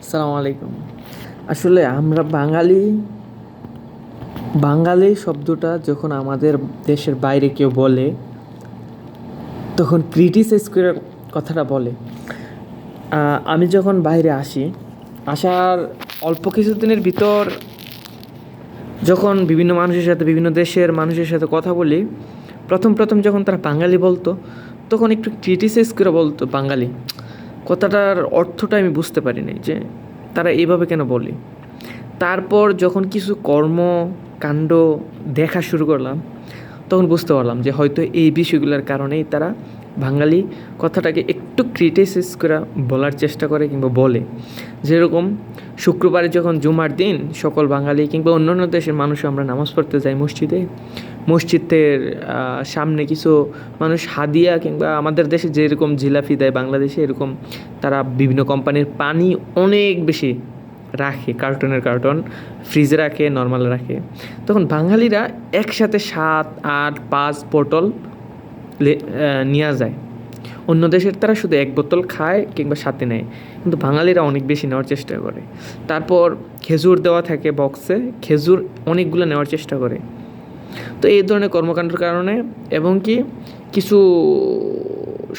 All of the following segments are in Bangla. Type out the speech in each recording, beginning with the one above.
আসসালামু আলাইকুম। আসলে আমরা বাঙালি বাঙালি শব্দটা যখন আমাদের দেশের বাইরে কেউ বলে, তখন ক্রিটিসাইজ করে কথাটা বলে। আমি যখন বাইরে আসি, আসার অল্প কিছুদিনের ভিতর যখন বিভিন্ন মানুষের সাথে, বিভিন্ন দেশের মানুষের সাথে কথা বলি, প্রথম প্রথম যখন তারা বাঙালি বলতো, তখন একটু ক্রিটিসাইজ করে বলতো বাঙালি। কথাটার অর্থটা আমি বুঝতে পারিনি যে তারা এইভাবে কেন বলে। তারপর যখন কিছু কর্ম, কাণ্ড দেখা শুরু করলাম, তখন বুঝতে পারলাম যে হয়তো এই বিষয়গুলোর কারণেই তারা বাঙালি কথাটাকে একটু ক্রিটিসাইজ করে বলার চেষ্টা করে কিংবা বলে। যেরকম শুক্রবারে যখন জুমার দিন সকল বাঙালি কিংবা অন্যান্য দেশের মানুষ আমরা নামাজ পড়তে যাই মসজিদে। মসজিদের সামনে কিছু মানুষ হাদিয়া কিংবা আমাদের দেশে যেরকম জিলাপি দেয় বাংলাদেশে, এরকম তারা বিভিন্ন কোম্পানির পানি অনেক বেশি রাখে, কার্টনের কার্টন, ফ্রিজে রাখে নর্মাল রাখে। তখন বাঙালিরা একসাথে সাত, আট, পাঁচ বোতল নেওয়া যায়। অন্য দেশের তারা শুধু এক বোতল খায় কিংবা সাথে নেয়, কিন্তু বাঙালিরা অনেক বেশি নেওয়ার চেষ্টা করে। তারপর খেজুর দেওয়া থাকে বক্সে খেজুর অনেকগুলো নেওয়ার চেষ্টা করে। তো এই ধরনের কর্মকাণ্ডের কারণে এবং কি কিছু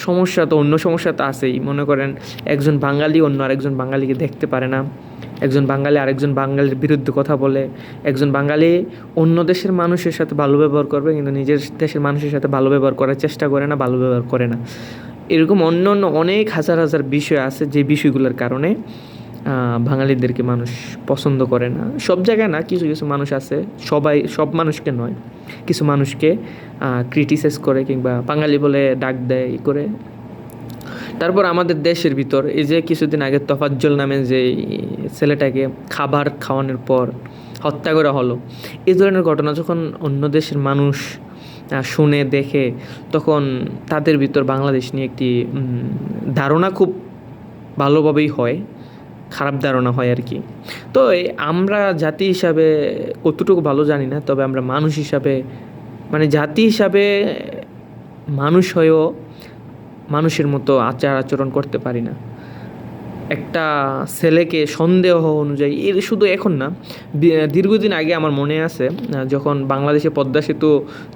সমস্যা তো অন্য সমস্যা তো আছেই। মনে করেন একজন বাঙালি অন্য আরেকজন বাঙালিকে দেখতে পারে না। একজন বাঙালি আরেকজন বাঙালির বিরুদ্ধে কথা বলে, একজন বাঙালি অন্য দেশের মানুষের সাথে ভালো ব্যবহার করবে কিন্তু নিজের দেশের মানুষের সাথে ভালো ব্যবহার করার চেষ্টা করে না, ভালো ব্যবহার করে না। এরকম অন্য অন্য অনেক হাজার হাজার বিষয় আছে যে বিষয়গুলোর কারণে বাঙালিদেরকে মানুষ পছন্দ করে না। সব জায়গায় না, কিছু কিছু মানুষ আছে, সবাই, সব মানুষকে নয়, কিছু মানুষকে ক্রিটিসাইজ করে কিংবা বাঙালি বলে ডাক দেয় ই করে। তারপর আমাদের দেশের ভিতর, এই যে কিছুদিন আগে তফাজ্জল নামে যে ছেলেটাকে খাবার খাওয়ানোর পর হত্যা করা হলো, এই ধরনের ঘটনা যখন অন্য দেশের মানুষ শুনে, দেখে, তখন তাদের ভিতর বাংলাদেশ নিয়ে একটি ধারণা খুব ভালোভাবেই হয়, খারাপ ধারণা হয় আর কি। তো আমরা জাতি হিসাবে কতটুকু ভালো জানি না, তবে আমরা মানুষ হিসাবে মানে জাতি হিসাবে মানুষ হয়েও মানুষের মতো আচার আচরণ করতে পারি না। একটা ছেলেকে সন্দেহ অনুযায়ী, এর শুধু এখন না দীর্ঘদিন আগে আমার মনে আছে যখন বাংলাদেশে পদ্মা সেতু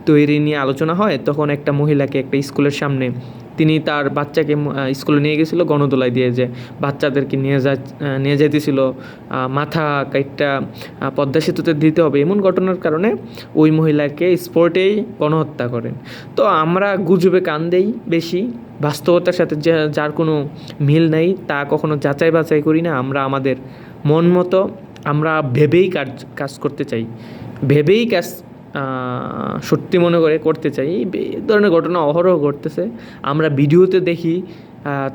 তৈরি নিয়ে আলোচনা হয়, তখন একটা মহিলাকে একটা স্কুলের সামনে তিনি তার বাচ্চাকে স্কুলে নিয়ে গেছিল, গণদোলায় দিয়ে যে বাচ্চাদেরকে নিয়ে যা নিয়ে যাইতেছিল মাথা কাইটটা পদ্মা সেতুতে দিতে হবে। এমন ঘটনার কারণে ওই মহিলাকে স্পোর্টেই গণহত্যা করেন। তো আমরা গুজবে কান দেই বেশি। বাস্তবতার সাথে যার কোনো মিল নেই, তা কখনো যাচাই বাছাই করি না। আমরা আমাদের মন মতো আমরা ভেবেই কাজ কাজ করতে চাই। ভেবেই কাজ সত্যি মনে করে করতে চাই। এই ধরনের ঘটনা অহরহ ঘটতেছে। আমরা ভিডিওতে দেখি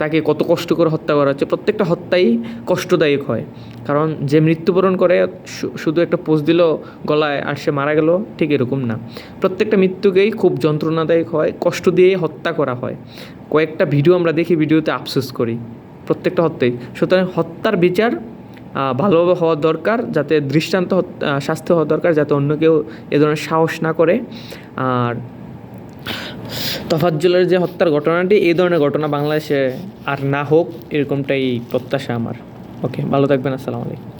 তাকে কত কষ্ট করে হত্যা করা হচ্ছে। প্রত্যেকটা হত্যাই কষ্টদায়ক হয়। কারণ যে মৃত্যুবরণ করে শুধু একটা পোজ দিল গলায় আর সে মারা গেল, ঠিক এরকম না। প্রত্যেকটা মৃত্যুকেই খুব যন্ত্রণাদায়ক হয়, কষ্ট দিয়ে হত্যা করা হয়। কয়েকটা ভিডিও আমরা দেখি, ভিডিওতে আফসোস করি। প্রত্যেকটা হত্যাই। সুতরাং হত্যার বিচার ভালোভাবে হওয়া দরকার, যাতে দৃষ্টান্ত স্বাস্থ্য শাস্তি হওয়া দরকার, যাতে অন্য কেউ এ ধরনের সাহস না করে। আর তফাজ্জলের যে হত্যার ঘটনাটি এই ধরনের ঘটনা বাংলাদেশে আর না হোক, এরকমটাই প্রত্যাশা আমার। ওকে ভালো থাকবেন, আসসালামু আলাইকুম।